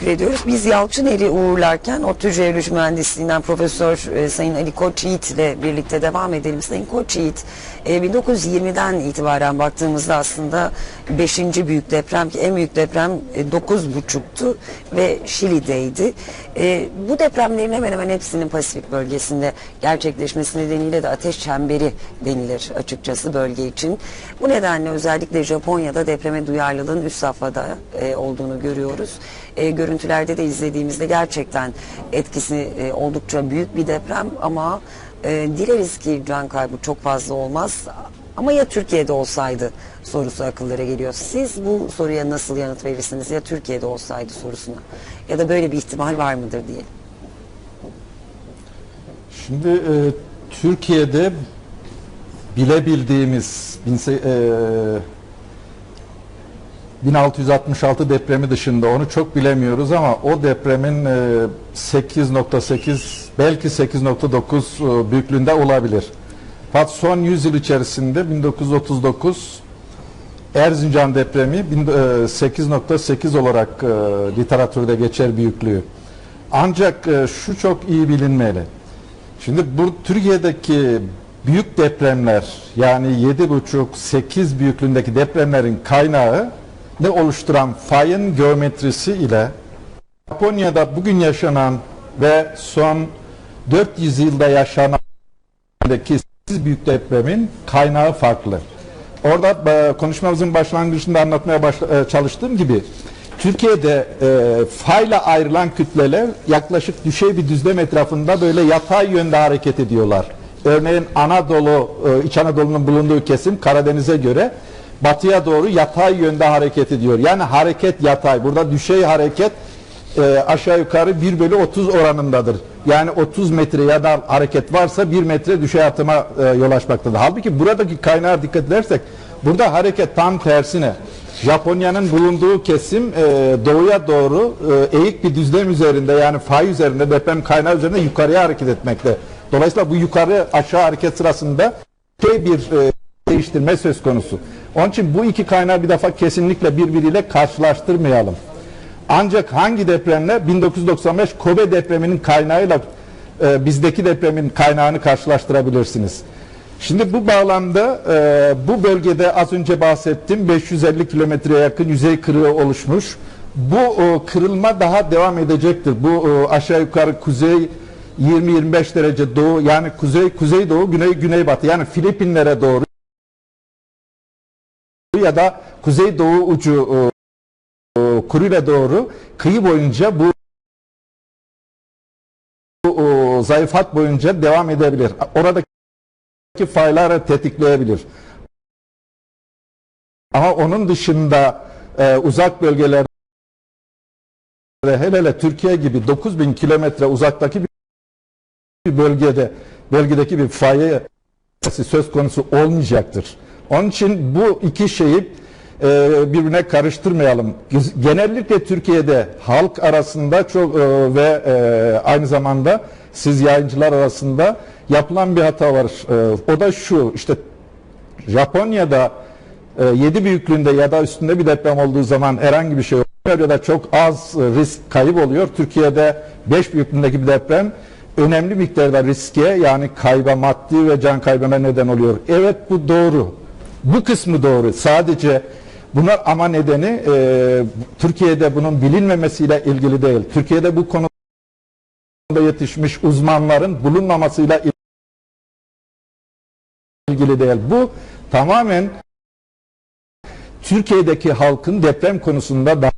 teşekkür ediyoruz. Biz Yalçıner'i uğurlarken ODTÜ Jeoloji Mühendisliğinden Profesör e, Sayın Ali Koç ile birlikte devam edelim. Sayın Koç Yiğit, e, 1920'den itibaren baktığımızda aslında 5. büyük deprem ki en büyük deprem e, 9.5'tu ve Şili'deydi. E, bu depremlerin hemen hemen hepsinin Pasifik bölgesinde gerçekleşmesi nedeniyle de ateş çemberi denilir açıkçası bölge için. Bu nedenle özellikle Japonya'da depreme duyarlılığın üst safhada e, olduğunu görüyoruz. E, görüntülerde de izlediğimizde gerçekten etkisi e, oldukça büyük bir deprem ama e, dileriz ki can kaybı çok fazla olmaz. Ama ya Türkiye'de olsaydı sorusu akıllara geliyor. Siz bu soruya nasıl yanıt verirsiniz ya Türkiye'de olsaydı sorusuna ya da böyle bir ihtimal var mıdır diye. Şimdi e, Türkiye'de bilebildiğimiz e, 1666 depremi dışında onu çok bilemiyoruz ama o depremin e, 8.8 belki 8.9 e, büyüklüğünde olabilir. Fakat son 100 yıl içerisinde 1939 Erzincan depremi bin- e, 8.8 olarak e, literatürde geçer büyüklüğü. Ancak e, şu çok iyi bilinmeli. Şimdi bu Türkiye'deki büyük depremler yani 7,5-8 büyüklüğündeki depremlerin kaynağı ne oluşturan fayın geometrisi ile Japonya'da bugün yaşanan ve son 400 yılda yaşanan 8 büyük depremin kaynağı farklı. Orada e, konuşmamızın başlangıcında anlatmaya e, çalıştığım gibi Türkiye'de e, fayla ayrılan kütleler yaklaşık düşey bir düzlem etrafında böyle yatay yönde hareket ediyorlar. Örneğin Anadolu, e, İç Anadolu'nun bulunduğu kesim Karadeniz'e göre batıya doğru yatay yönde hareket ediyor. Yani hareket yatay. Burada düşey hareket e, aşağı yukarı 1 bölü 30 oranındadır. Yani 30 metre ya da hareket varsa 1 metre düşey atıma e, yol açmaktadır. Halbuki buradaki kaynağa dikkat edersek burada hareket tam tersine. Japonya'nın bulunduğu kesim e, doğuya doğru e, eğik bir düzlem üzerinde yani fay üzerinde deprem kaynağı üzerinde yukarıya hareket etmekte. Dolayısıyla bu yukarı aşağı hareket sırasında bir e, değiştirme söz konusu. Onun için bu iki kaynağı bir defa kesinlikle birbiriyle karşılaştırmayalım. Ancak hangi depremle 1995 Kobe depreminin kaynağıyla e, bizdeki depremin kaynağını karşılaştırabilirsiniz. Şimdi bu bağlamda e, bu bölgede az önce bahsettim 550 kilometreye yakın yüzey kırığı oluşmuş. Bu e, kırılma daha devam edecektir. Bu e, aşağı yukarı kuzey 20-25 derece doğu yani kuzey kuzey doğu güney güneybatı yani Filipinlere doğru ya da kuzey doğu ucu e, Kuruyla doğru kıyı boyunca bu, e, zayıf hat boyunca devam edebilir. Oradaki fayları tetikleyebilir. Ama onun dışında e, uzak bölgelerde hele hele Türkiye gibi 9000 kilometre uzaktaki bir bölgede bölgedeki bir fayı söz konusu olmayacaktır. Onun için bu iki şeyi e, birbirine karıştırmayalım. Genellikle Türkiye'de halk arasında çok e, ve e, aynı zamanda siz yayıncılar arasında yapılan bir hata var. O da şu işte Japonya'da e, 7 büyüklüğünde ya da üstünde bir deprem olduğu zaman herhangi bir şey olmuyor ya da çok az risk kayıp oluyor. Türkiye'de 5 büyüklüğündeki bir deprem önemli miktarda riske yani kayba maddi ve can kaybına neden oluyor. Evet bu doğru. Bu kısmı doğru. Sadece bunlar ama nedeni e, Türkiye'de bunun bilinmemesiyle ilgili değil. Türkiye'de bu konuda yetişmiş uzmanların bulunmamasıyla ilgili değil. Bu tamamen Türkiye'deki halkın deprem konusunda daha,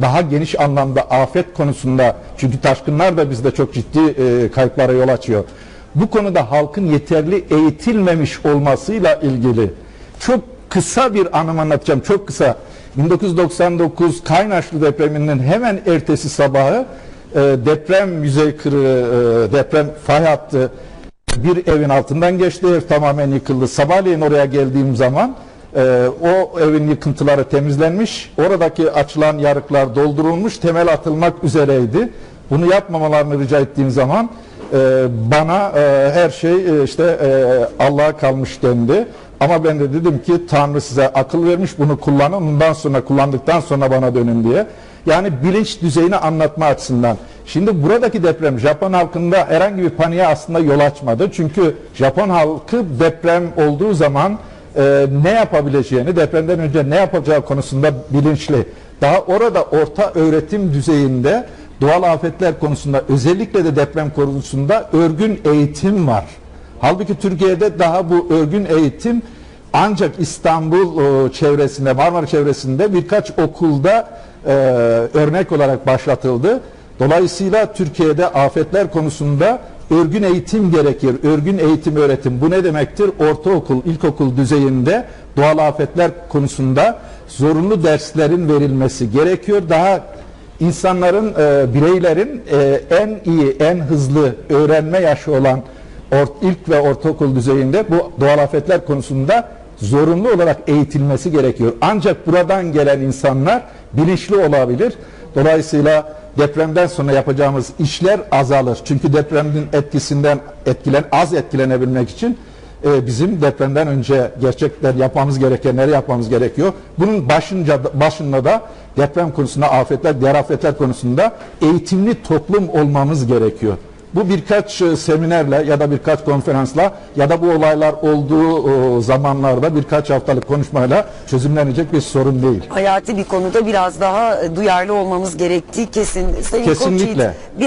daha geniş anlamda afet konusunda çünkü taşkınlar da bizde çok ciddi e, kayıplara yol açıyor. Bu konuda halkın yeterli eğitilmemiş olmasıyla ilgili çok kısa bir anım anlatacağım. Çok kısa. 1999 Kaynaşlı depreminin hemen ertesi sabahı e, deprem yüzey e, deprem fay hattı bir evin altından geçti. Ev tamamen yıkıldı. Sabahleyin oraya geldiğim zaman e, o evin yıkıntıları temizlenmiş. Oradaki açılan yarıklar doldurulmuş. Temel atılmak üzereydi. Bunu yapmamalarını rica ettiğim zaman e, bana e, her şey e, işte e, Allah'a kalmış dendi. Ama ben de dedim ki Tanrı size akıl vermiş bunu kullanın. Ondan sonra kullandıktan sonra bana dönün diye. Yani bilinç düzeyini anlatma açısından. Şimdi buradaki deprem Japon halkında herhangi bir paniğe aslında yol açmadı. Çünkü Japon halkı deprem olduğu zaman e, ne yapabileceğini, depremden önce ne yapacağı konusunda bilinçli. Daha orada orta öğretim düzeyinde doğal afetler konusunda özellikle de deprem konusunda örgün eğitim var. Halbuki Türkiye'de daha bu örgün eğitim ancak İstanbul çevresinde, Marmara çevresinde birkaç okulda e, örnek olarak başlatıldı. Dolayısıyla Türkiye'de afetler konusunda örgün eğitim gerekir. Örgün eğitim öğretim. Bu ne demektir? Ortaokul, ilkokul düzeyinde doğal afetler konusunda zorunlu derslerin verilmesi gerekiyor. Daha insanların, e, bireylerin e, en iyi, en hızlı öğrenme yaşı olan ort, ilk ve ortaokul düzeyinde bu doğal afetler konusunda zorunlu olarak eğitilmesi gerekiyor. Ancak buradan gelen insanlar bilinçli olabilir. Dolayısıyla depremden sonra yapacağımız işler azalır. Çünkü depremin etkisinden etkilen az etkilenebilmek için e, bizim depremden önce gerçekten yapmamız gerekenleri yapmamız gerekiyor. Bunun başınca başında da deprem konusunda afetler, diğer afetler konusunda eğitimli toplum olmamız gerekiyor. Bu birkaç e, seminerle ya da birkaç konferansla ya da bu olaylar olduğu e, zamanlarda birkaç haftalık konuşmayla çözümlenecek bir sorun değil. Hayati bir konuda biraz daha duyarlı olmamız gerektiği kesin. Sayın Kesinlikle. Koçyiğit, biraz